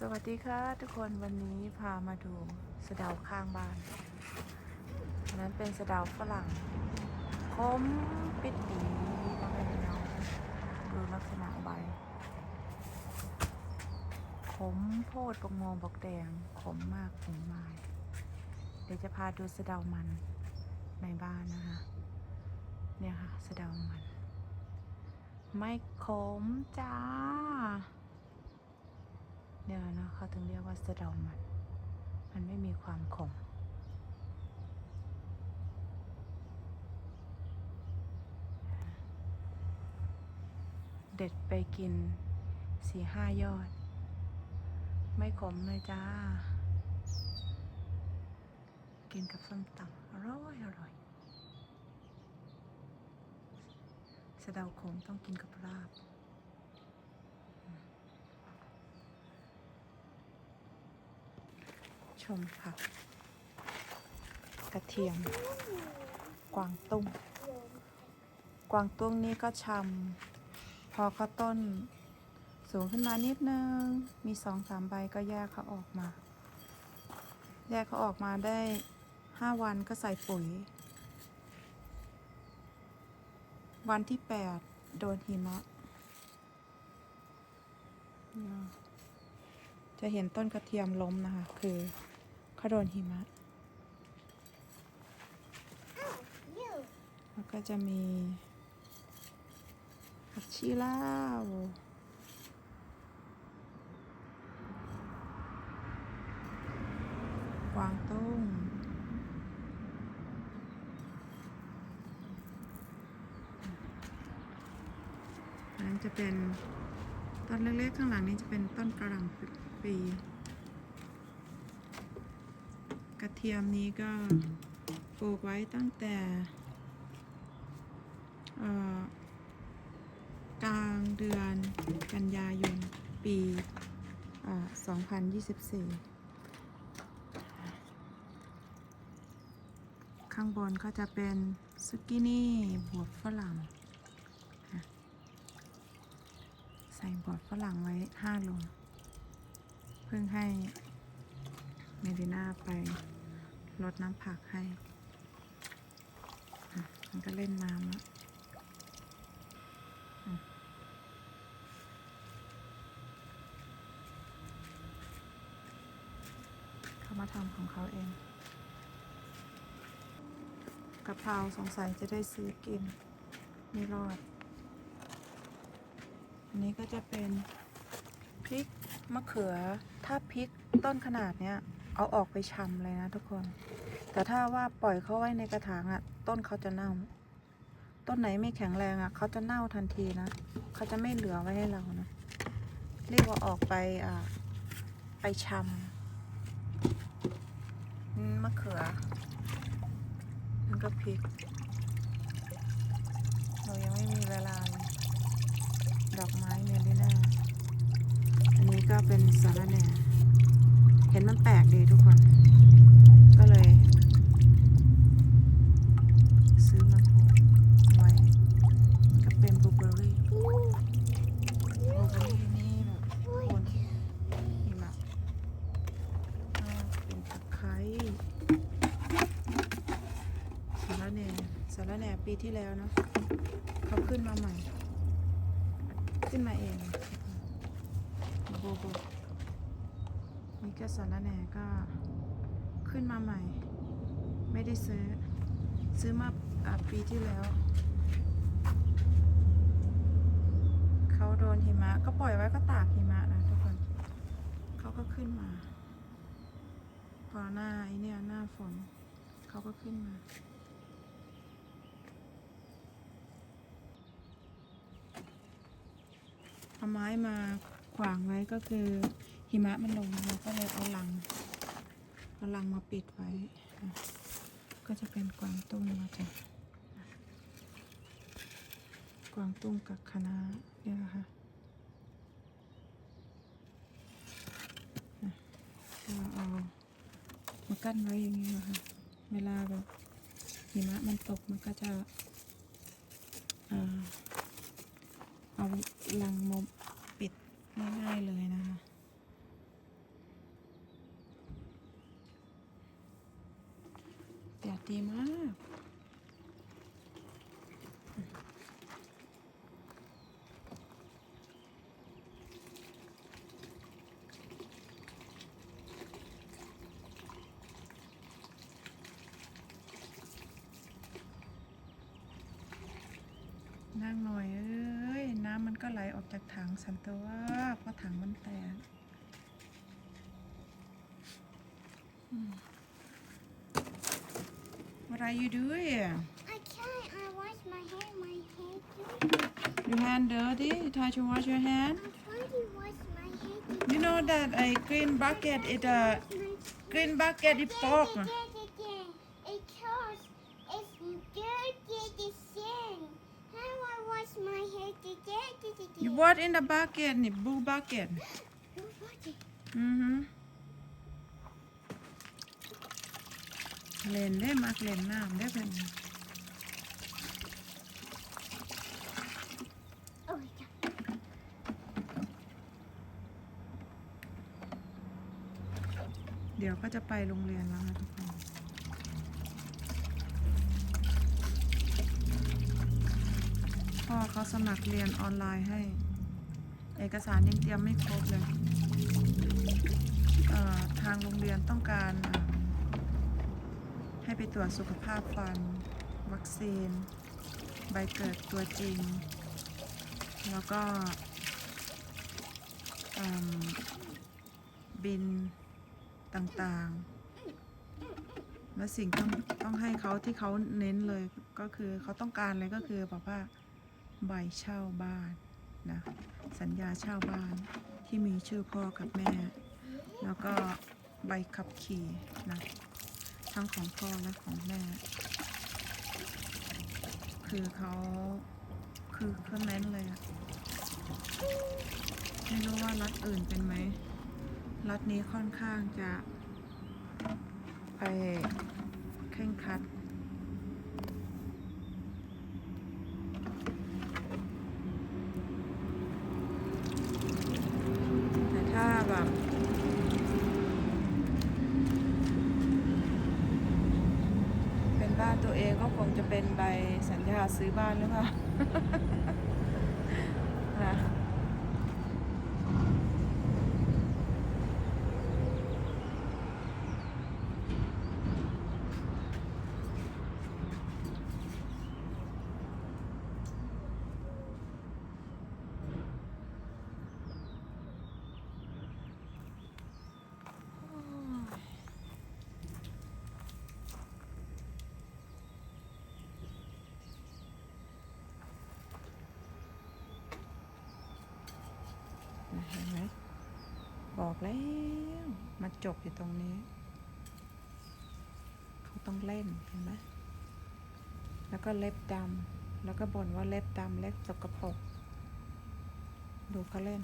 สวัสดีค่ะทุกคนวันนี้พามาดูสะเดาข้างบ้านนั้นเป็นสะเดาฝรั่งคมปิดปีมาเป็นเงาดูลักษณะใบขมโพดปกงงบอกแดงขมมากขมมาย เดี๋ยวจะพาดูสะเดามันในบ้านนะคะ เนี่ยค่ะสะเดามัน ไม่ขมจ้า เนี่ยนะเขาถึงเรียกว่าสะเดามัน มันไม่มีความขมเด็ดไปกินสี่ห้ายอด ไม่ขมเลยจ้า กินกับส้มตำอร่อยอร่อยสะเดาขมต้องกินกับลาบ ชมผักกระเทียม กวางตุ้ง กวางตุ้งนี่ก็ชำพอเขาต้น สูงขึ้นมานิดนึง มีสองสามใบก็แยกเขาออกมา แยกเขาออกมาได้ห้าวันก็ใส่ปุ๋ย วันที่แปดโดนหิมะจะเห็นต้นกระเทียมล้มนะคะ คือ เขาโดนหิมะ แล้วก็จะมีผักชีลาวกวางตุ้งนนั้นจะเป็นต้นเล็กๆข้างหลังนี้จะเป็นต้นกระหล่ำปี กระ เทียมนี้ก็ปลูกไว้ตั้งแต่กลางเดือนกันยายนปี 2024 ข้างบนก็จะเป็นซุกินี่บวบฝรั่ง ใส่บอดฝรั่งไว้ห้าโล เพิ่งให้เมดิน่าไป รดน้ำผักให้ มันก็เล่นน้ำแล้วอะเขามาทำของเขาเองกะเพราสงสัยจะได้ซื้อกินไม่รอด อันนี้ก็จะเป็นพริกมะเขือ ถ้าพริกต้นขนาดเนี้ย เอาออกไปชำเลยนะทุกคน แต่ถ้าว่าปล่อยเขาไว้ในกระถางอะ่ะ ต้นเขาจะเน่า ต้นไหนไม่แข็งแรงอะ่ะเขาจะเน่าทันทีนะเขาจะไม่เหลือไว้ให้เรานะเรียกว่าออกไปอ่าไปชำอืมะเขือแล้วก็พริกเรายังไม่มีเวลาเลยดอกไม้เมลิน่าอันนี้ก็เป็นสาระแหน่ เห็นมันแปลกดีทุกคน ก็เลย ซื้อมาปลูกไว้มันก็เป็นบลูเบอร์รี่บลูเบอร์รี่นี่แบบคนหิมะเป็นตะไคร้สารแหน่สารแหน่ปีที่แล้วเนอะเขาขึ้นมาใหม่ ขึ้นมาเองโบโบ นี่ก็สารแหน่ก็ขึ้นมาใหม่ ไม่ได้ซื้อ ซื้อมาอ่าปีที่แล้ว เขาโดนหิมะ ก็ปล่อยไว้ก็ตากหิมะนะทุกคน เขาก็ขึ้นมา พอหน้าไอเนี่ยหน้าฝน เขาก็ขึ้นมาเอาไม้มาขวางไว้ก็คือ หิมะมันลงเราก็เลยเอาลังเอาลังมาปิดไว้ ก็จะเป็นกวางตุ้งมาจากกวางตุ้งกับคณะเนี่ยนะคะอะก็เอามากั้นไว้อย่างนี้นะคะเวลาแบบหิมะมันตกมันก็จะเอาลังมาปิดง่ายๆเลยนะคะ ดีมาก นั่งหน่อยเอ้ย น้ำมันก็ไหลออกจากถังสันตัวเพราะถังมันแตก อืม What are you doing? I can't. I wash my hand. My hand dirty. Your hand dirty? You try to wash your hand? I'm trying to wash my hand. You know that a green bucket it a green bucket is pork. Again, again, again. Because it's dirty the sand. How I wash my hand again, again. You wash in the bucket, the blue bucket. blue bucket. Mm-hmm. เล่นได้มักเล่นน้ำได้เป็นเดี๋ยวก็จะไปโรงเรียนแล้วนะทุกคนพ่อเขาสมัครเรียนออนไลน์ให้ เอกสารยังเตรียมไม่ครบเลยเอ่อทางโรงเรียนต้องการ ให้ไปตรวจสุขภาพฟัน วัคซีน ใบเกิดตัวจริง แล้วก็บินต่างๆ และสิ่งต้องต้องให้เขาที่เขาเน้นเลยก็คือเขาต้องการเลยก็คือแบบว่าใบเช่าบ้านนะสัญญาเช่าบ้านที่มีชื่อพ่อกับแม่ แล้วก็ใบขับขี่นะ ทั้งของพ่อและของแม่ คือเขาคือเขาเน้นเลยอะไม่รู้ว่ารัฐอื่นเป็นไหมรัฐนี้ค่อนข้างจะ ไปเคร่งคัด แต่ถ้าแบบ เป็นบ้าน ตัวเองก็คงจะเป็นใบสัญญาซื้อบ้านหรือเปล่า นะ นะเห็นไหมบ อกแล้ว มาจบอยู่ตรงนี้ เขาต้องเล่นเห็นไหมแล้วก็เล็บดำแล้วก็บ่นว่าเล็บดำเล็บสกปรกดูเขาเล่น